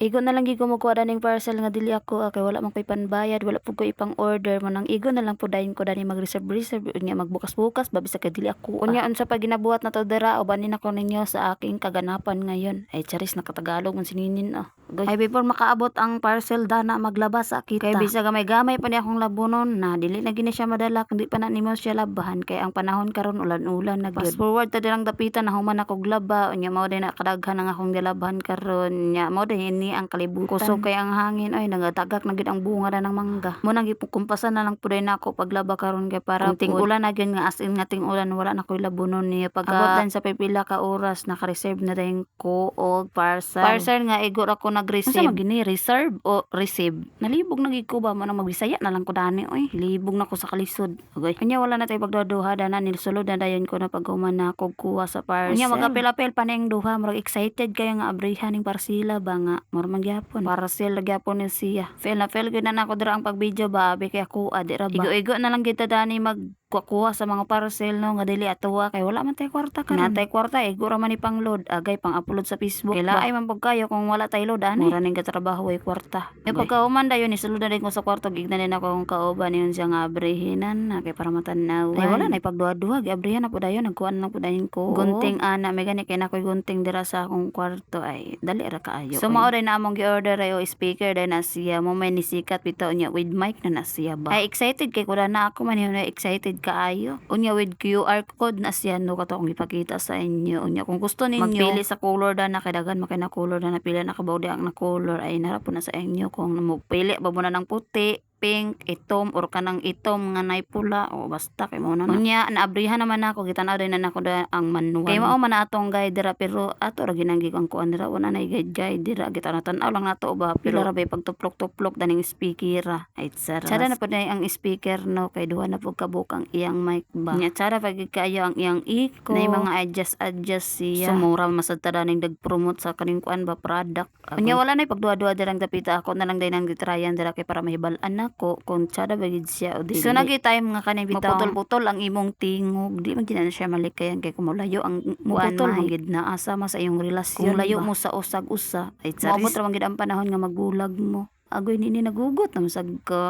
Igo na lang gid ko mo kuha daning parcel nga dili ako ah, kay wala man ko'y panbayad, wala pud ko ipang order mo nang igo na lang pud dayon ko dani mag-reserve reserve unya magbukas-bukas babisa kay dili ako. Unya unsa pa ginabuhat na to dira ubanin ako ninyo sa aking kaganapan ngayon. Ay charis nakatagalog man sininin ah. Agoy. Ay before makaabot ang parcel dana maglabas sa kita. Kay bisa gamay-gamay pa ni akong labunon na dili na gini siya madala kundi pa na nimo siya labahan kay ang panahon karon ulan-ulan na. Fast forward ta dirang dapitan na human ako laba unya mao din na kadaghan ang akong gilabahan karon nya mao ini ang kalibutan. Kusog kay ang hangin ay nagatagak na gid ang bunga na ng mangga. Mo nang gipukumpasan na lang pud na ako paglaba karon kay para kung ting-ulan na gyud nga as in nga ting-ulan wala na ko'y labunon niya pagka sa pipila ka oras naka-reserve na din ko og parcel. Parcel nga igor ako nag-receive. Asa magini reserve o receive? Nalibog na gid ko ba mo nang magbisaya na lang ko dani oy. Libog na ko sa kalisod. Okay. Kanya wala na tay pagduduha dana nilsulod na dayon ko na paghuman na kog kuha sa parcel. Kanya magapil-apil pa ning duha murag excited kayo nga abrihan ning parsila ba nga murag magyapon. Parcel gyapon ni siya. Fail na fail gid na nako dira ang pag-video ba abi kay ako adi ra ba. Igo-igo na lang kita dani mag kuha sa mga parcel no nga dili atuwa kay wala man tay kwarta karon. Natay kwarta eh gura man ni pang load agay pang upload sa Facebook. Kay laay man pag kayo kung wala tay load ani. Mura ning katrabaho ay kwarta. E pagka human dayon ni sulod na ko sa kwarto gignan din ako kung kauban niyon siya nga abrihinan na kay para matanaw. Ay wala na ipagduha-duha giabrihan na pud dayon nagkuan na pud dayon ko. Gunting ana may gani kay nakoy gunting dira sa akong kwarto ay dali ra kaayo. So mao na among gi-order ay o speaker dahil na siya mo may nisikat bitaw niya with mic na na siya ba. Ay excited kay kuda na ako man yun na excited kaayo. Unya with QR code na siya no kato akong ipakita sa inyo. Unya kung gusto ninyo magpili sa color da na kay daghan makay na color da na pila na ang na color ay narap po na sa inyo kung magpili ba mo ng puti pink, itom, or kanang itom nga nay pula o basta kay mo na na. Unya naabrihan naman ako gitanaw din na nako da ang manual. Kay mao man atong guide dira pero ato ra ginanggi ang kuan dira wala na guide guide dira gitanaw tan-aw lang nato ba pero ra bay pagtuplok-tuplok daning speaker ra. Ay tsara. Tsara na pud ang speaker no kay duha na pud kabuk ang iyang mic ba. Nya tsara pag kayo ang iyang iko. Na mga adjust adjust siya. Sumura masad ta daning dag-promote sa kaning kuan ba product. Unya wala na pagduha-duha dirang dapita ako na lang din ang gitrayan dira kay para mahibalan nako kung tsada bagid siya o dili. So nagi time nga kanay bitaw maputol-putol ang imong tingog di man na siya malikayan kay kumulayo ang muputol man gid na asama sa iyong relasyon. Kung layo mo sa usag usa ay tsaris. Ra man gid ang panahon nga magulag mo. Agoy nini nagugot na masag ka